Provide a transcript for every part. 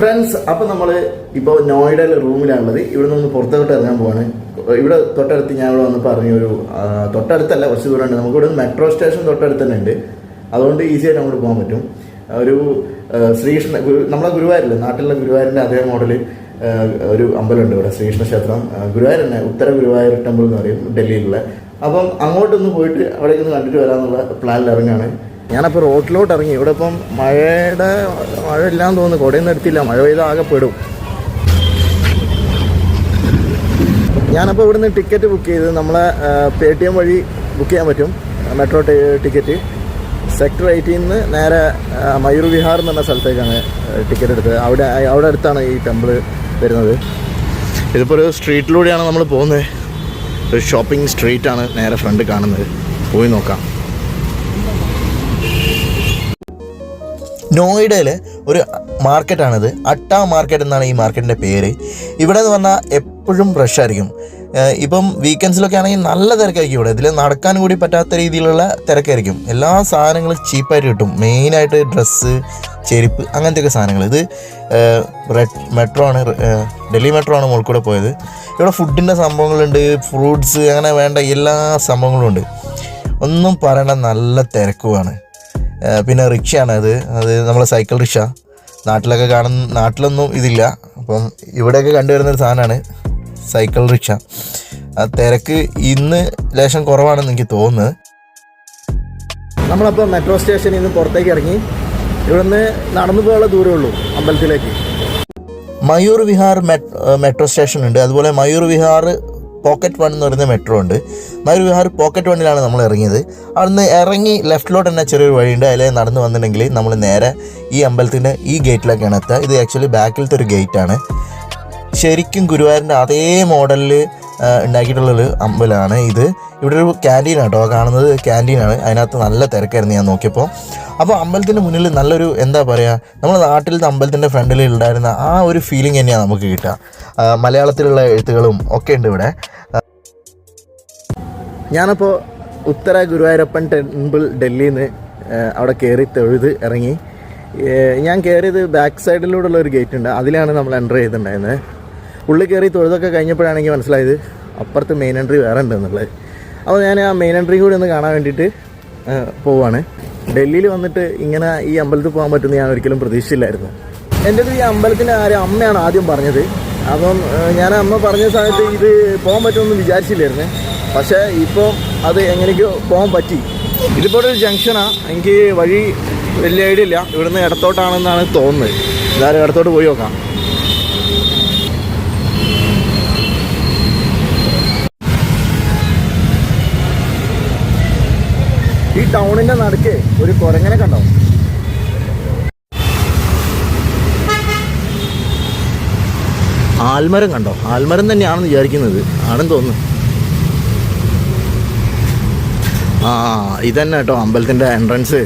Friends അപ്പൊ നമ്മൾ ഇപ്പൊ നോയിഡയിലെ റൂമിലാണുള്ളത്. ഇവിടെ നിന്ന് പുറത്തോട്ട് ഇറങ്ങാൻ പോവാണ്. ഇവിടെ തൊട്ടടുത്ത് ഞാൻ ഇവിടെ വന്ന് പറഞ്ഞ ഒരു തൊട്ടടുത്തല്ല കുറച്ച് ദൂരമുണ്ട്. നമുക്ക് ഇവിടെ മെട്രോ സ്റ്റേഷൻ തൊട്ടടുത്ത് തന്നെ ഉണ്ട്. അതുകൊണ്ട് ഈസി ആയിട്ട് അങ്ങോട്ട് പോകാൻ പറ്റും. ഒരു ശ്രീകൃഷ്ണ നമ്മളെ ഗുരുവായൂരില്ലേ? നാട്ടിലുള്ള ഗുരുവായൂരിന്റെ അതേ മോഡൽ ഒരു അമ്പലമുണ്ട് ഇവിടെ ശ്രീകൃഷ്ണ ക്ഷേത്രം. ഗുരുവായൂർ തന്നെ ഉത്തര ഗുരുവായൂർ ടെമ്പിൾ എന്ന് പറയും ഡൽഹിയിലുള്ള. അപ്പം അങ്ങോട്ടൊന്ന് പോയിട്ട് അവിടേക്കൊന്ന് കണ്ടിട്ട് വരാമെന്നുള്ള പ്ലാനിൽ ഇറങ്ങാണ്. ഞാനപ്പോൾ റോട്ടിലോട്ട് ഇറങ്ങി ഇവിടെ ഇപ്പം മഴയുടെ മഴ ഇല്ലാന്ന് തോന്നുന്നു. കുടയൊന്നും എടുത്തില്ല. മഴ പെയ്താൽ ആകെ പെടും ഞാനപ്പോൾ ഇവിടുന്ന് ടിക്കറ്റ് ബുക്ക് ചെയ്ത് നമ്മളെ പേ ടി എം വഴി ബുക്ക് ചെയ്യാൻ പറ്റും. മെട്രോ ടിക്കറ്റ് സെക്ടർ എയ്റ്റീൻ നിന്ന് നേരെ മയൂർ വിഹാർ എന്ന് പറഞ്ഞ സ്ഥലത്തേക്കാണ് ടിക്കറ്റ് എടുത്തത്. അവിടെ അവിടെ അടുത്താണ് ഈ ടെമ്പിൾ വരുന്നത്. ഇതിപ്പോൾ ഒരു സ്ട്രീറ്റിലൂടെയാണ് നമ്മൾ പോകുന്നത്. ഒരു ഷോപ്പിംഗ് സ്ട്രീറ്റാണ് നേരെ ഫ്രണ്ട് കാണുന്നത്. പോയി നോക്കാം. നോയിഡയിലെ ഒരു മാർക്കറ്റാണിത്. അട്ട മാർക്കറ്റ് എന്നാണ് ഈ മാർക്കറ്റിന്റെ പേര്. ഇവിടെ എന്ന് പറഞ്ഞാൽ എപ്പോഴും റഷ് ആയിരിക്കും. ഇപ്പം വീക്കെൻഡ്സിലൊക്കെ ആണെങ്കിൽ നല്ല തിരക്കായിരിക്കും ഇവിടെ. ഇതിൽ നടക്കാൻ കൂടി പറ്റാത്ത രീതിയിലുള്ള തിരക്കായിരിക്കും. എല്ലാ സാധനങ്ങളും ചീപ്പായിട്ട് കിട്ടും. മെയിനായിട്ട് ഡ്രസ്സ് ചെരുപ്പ് അങ്ങനത്തെയൊക്കെ സാധനങ്ങൾ ഇത് റെഡ് മെട്രോ ആണ് ഡൽഹി മെട്രോ ആണ് മുകളിൽ പോയത്. ഇവിടെ ഫുഡിന്റെ സംഭവങ്ങളുണ്ട് ഫ്രൂട്ട്സ് അങ്ങനെ വേണ്ട എല്ലാ സംഭവങ്ങളും ഉണ്ട് ഒന്നും പറയേണ്ട നല്ല തിരക്കുമാണ് പിന്നെ റിക്ഷയാണ് അത്. അത് നമ്മളെ സൈക്കിൾ റിക്ഷ. നാട്ടിലൊക്കെ കാണുന്ന നാട്ടിലൊന്നും ഇതില്ല. അപ്പം ഇവിടെയൊക്കെ കണ്ടുവരുന്ന ഒരു സാധനമാണ് സൈക്കിൾ റിക്ഷ. ആ തിരക്ക് ഇന്ന് ലേശം കുറവാണെന്ന് എനിക്ക് തോന്നുന്നത് നമ്മളപ്പോൾ മെട്രോ സ്റ്റേഷനിൽ നിന്ന് പുറത്തേക്ക് ഇറങ്ങി ഇവിടുന്ന് നടന്നു പോകാനുള്ള ദൂരമേ ഉള്ളൂ അമ്പലത്തിലേക്ക്. മയൂർ വിഹാർ മെട്രോ സ്റ്റേഷൻ ഉണ്ട് അതുപോലെ മയൂർ വിഹാർ പോക്കറ്റ് വൺ എന്ന് പറയുന്ന മെട്രോ ഉണ്ട്. മയൂർ വിഹാർ പോക്കറ്റ് വണ്ണിലാണ് നമ്മൾ ഇറങ്ങിയത്. അവിടുന്ന് ഇറങ്ങി ലെഫ്റ്റിലോട്ട് തന്നെ ചെറിയൊരു വഴിയുണ്ട്. അതിൽ നടന്നു വന്നിട്ടുണ്ടെങ്കിൽ നമ്മൾ നേരെ ഈ അമ്പലത്തിന്റെ ഈ ഗേറ്റിലേക്കാണ് എത്തുക. ഇത് ആക്ച്വലി ബാക്കിലത്തെ ഒരു ഗേറ്റാണ് ശരിക്കും ഗുരുവായൂരിന്റെ അതേ മോഡലിൽ ഉണ്ടാക്കിയിട്ടുള്ളൊരു അമ്പലമാണ് ഇത്. ഇവിടെ ഒരു ക്യാന്റീൻ കേട്ടോ. കാണുന്നത് ക്യാന്റീനാണ് അതിനകത്ത് നല്ല തിരക്കായിരുന്നു ഞാൻ നോക്കിയപ്പോൾ. അപ്പോൾ അമ്പലത്തിന്റെ മുന്നിൽ നല്ലൊരു എന്താ പറയുക നമ്മുടെ നാട്ടിലത്തെ അമ്പലത്തിന്റെ ഫ്രണ്ടിൽ ഉണ്ടായിരുന്ന ആ ഒരു ഫീലിംഗ് തന്നെയാണ് നമുക്ക് കിട്ടുക. മലയാളത്തിലുള്ള എഴുത്തുകളും ഒക്കെ ഉണ്ട് ഇവിടെ. ഞാനപ്പോൾ ഉത്തര ഗുരുവായൂരപ്പൻ ടെമ്പിൾ ഡൽഹിയിൽ നിന്ന് അവിടെ കയറി തൊഴുത് ഇറങ്ങി. ഞാൻ കയറിയത് ബാക്ക് സൈഡിലൂടെയുള്ള ഒരു ഗേറ്റ് ഉണ്ട്. അതിലാണ് നമ്മൾ എന്റർ ചെയ്തിട്ടുണ്ടായിരുന്നത്. ഉള്ളിൽ കയറി തൊഴുതൊക്കെ കഴിഞ്ഞപ്പോഴാണെങ്കിൽ മനസ്സിലായത് അപ്പുറത്ത് മെയിൻ എൻട്രി വേറെ ഉണ്ട് എന്നുള്ളത്. അപ്പോൾ ഞാൻ ആ മെയിൻ എൻട്രി കൂടി ഒന്ന് കാണാൻ വേണ്ടിയിട്ട് പോവാണ്. ഡൽഹിയിൽ വന്നിട്ട് ഇങ്ങനെ ഈ അമ്പലത്തിൽ പോകാൻ പറ്റുമെന്ന് ഞാൻ ഒരിക്കലും പ്രതീക്ഷിച്ചില്ലായിരുന്നു. എന്റെ ഈ അമ്പലത്തിന്റെ കാര്യം അമ്മയാണ് ആദ്യം പറഞ്ഞത്. അപ്പം ഞാൻ അമ്മ പറഞ്ഞ സമയത്ത് ഇത് പോകാൻ പറ്റുമെന്ന് വിചാരിച്ചില്ലായിരുന്നു. പക്ഷേ ഇപ്പോൾ അത് എങ്ങനെയൊക്കെയോ പോകാൻ പറ്റി? ഇതിപ്പോൾ ഒരു ജംഗ്ഷനാണ് എനിക്ക് വഴി വലിയ ഐഡിയ ഇല്ല. ഇവിടുന്ന് ഇടത്തോട്ടാണെന്നാണ് തോന്നുന്നത്. എന്തായാലും ഇടത്തോട്ട് പോയി നോക്കാം. ഈ ടൗണിന്റെ നടുക്ക് ഒരു കുരങ്ങനെ കണ്ടോ? ആൽമരം കണ്ടോ? ആൽമരം തന്നെയാണെന്ന് വിചാരിക്കുന്നത്. ആണെന്ന് തോന്നുന്നു. ആ ഇതന്നെ കേട്ടോ അമ്പലത്തിന്റെ എൻട്രൻസ്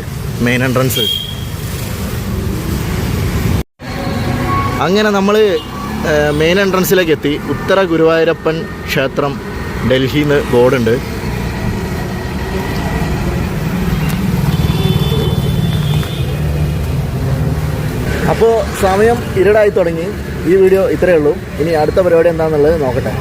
മെയിൻ എൻട്രൻസ് അങ്ങനെ നമ്മൾ മെയിൻ എൻട്രൻസിലേക്ക് എത്തി. ഉത്തര ഗുരുവായൂരപ്പൻ ക്ഷേത്രം ഡൽഹിയിൽ നിന്ന് ബോർഡുണ്ട്. അപ്പോൾ സമയം ഇരുടായി തുടങ്ങി. ഈ വീഡിയോ ഇത്രയേ ഉള്ളൂ. ഇനി അടുത്ത പരിപാടി എന്താണെന്നുള്ളത് നോക്കട്ടെ.